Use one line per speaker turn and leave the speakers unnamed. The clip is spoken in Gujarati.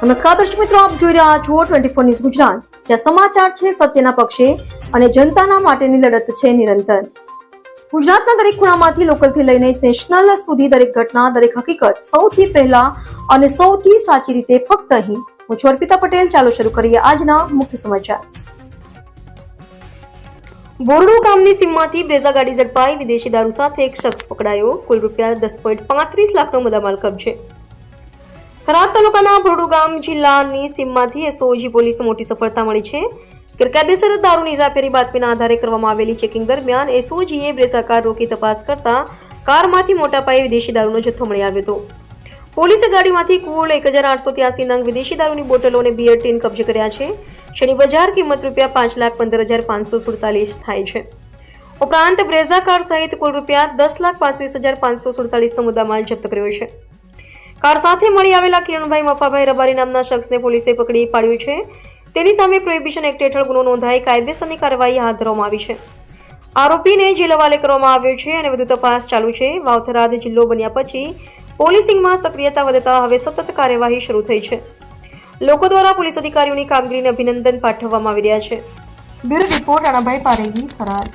નમસ્કાર દર્શક મિત્રો, આપ જોઈ રહ્યા છો ટ્વેન્ટી ફોર ન્યૂઝ ગુજરાત. જ્યાં સમાચાર છે સત્યના પક્ષે અને જનતાના માટેની લડત છે નિરંતર. ગુજરાતના દરેક ખૂણામાંથી લોકલથી લઈને નેશનલ સુધી દરેક ઘટના, દરેક હકીકત સૌથી પહેલા અને સૌથી સાચી રીતે ફક્ત અહીં. હું છું અર્પિતા પટેલ. ચાલો શરૂ કરીએ આજના મુખ્ય સમાચાર. બોરડો ગામની સીમમાંથી બ્રેઝા ગાડી ઝડપાઈ વિદેશી દારૂ સાથે એક શખ્સ પકડાયો. કુલ રૂપિયા દસ પોઈન્ટ પાંત્રીસ લાખનો મુદ્દામાલ કબજે. થરાદ તાલુકાના ભરડુ ગામ જિલ્લાની સીમમાંથી એસઓજી પોલીસને મોટી સફળતા મળી છે. ગેરકાયદેસર દારૂની હેરાફેરી બાતમીના આધારે કરવામાં આવેલી ચેકિંગ દરમિયાન એસઓજીએ બ્રેઝા કાર રોકી તપાસ કરતા કારમાંથી મોટા પાયે વિદેશી દારૂનો જથ્થો મળી આવ્યો હતો. પોલીસે ગાડીમાંથી કુલ એક હજાર આઠસો ત્યાસી નંગ વિદેશી દારૂની બોટલો અને બિયર ટીન કબજે કર્યા છે. જેની બજાર કિંમત રૂપિયા પાંચ લાખ પંદર હજાર પાંચસો સુડતાલીસ થાય છે. ઉપરાંત બ્રેઝા કાર સહિત કુલ રૂપિયા દસ લાખ પાંત્રીસ હજાર પાંચસો સુડતાલીસનો મુદ્દામાલ જપ્ત કર્યો છે. કાર સાથે મળી આવેલા કિરણભાઈ મફાભાઈ રબારી નામના શખ્સને પોલીસે પકડી પાડ્યું છે. તેની સામે પ્રોહિબિશન એક્ટ હેઠળ ગુનો નોંધાઈ કાયદેસરની કાર્યવાહી હાથ ધરવામાં આવી છે. આરોપીને જેલ હવાલે કરવામાં આવ્યો છે અને વધુ તપાસ ચાલુ છે. વાવથરાદ જિલ્લો બન્યા પછી પોલીસિંગમાં સક્રિયતા વધતા હવે સતત કાર્યવાહી શરૂ થઈ છે. લોકો દ્વારા પોલીસ અધિકારીઓની કામગીરીને અભિનંદન પાઠવવામાં આવી રહ્યા છે. Bureau report Anabhai Paregi Tharad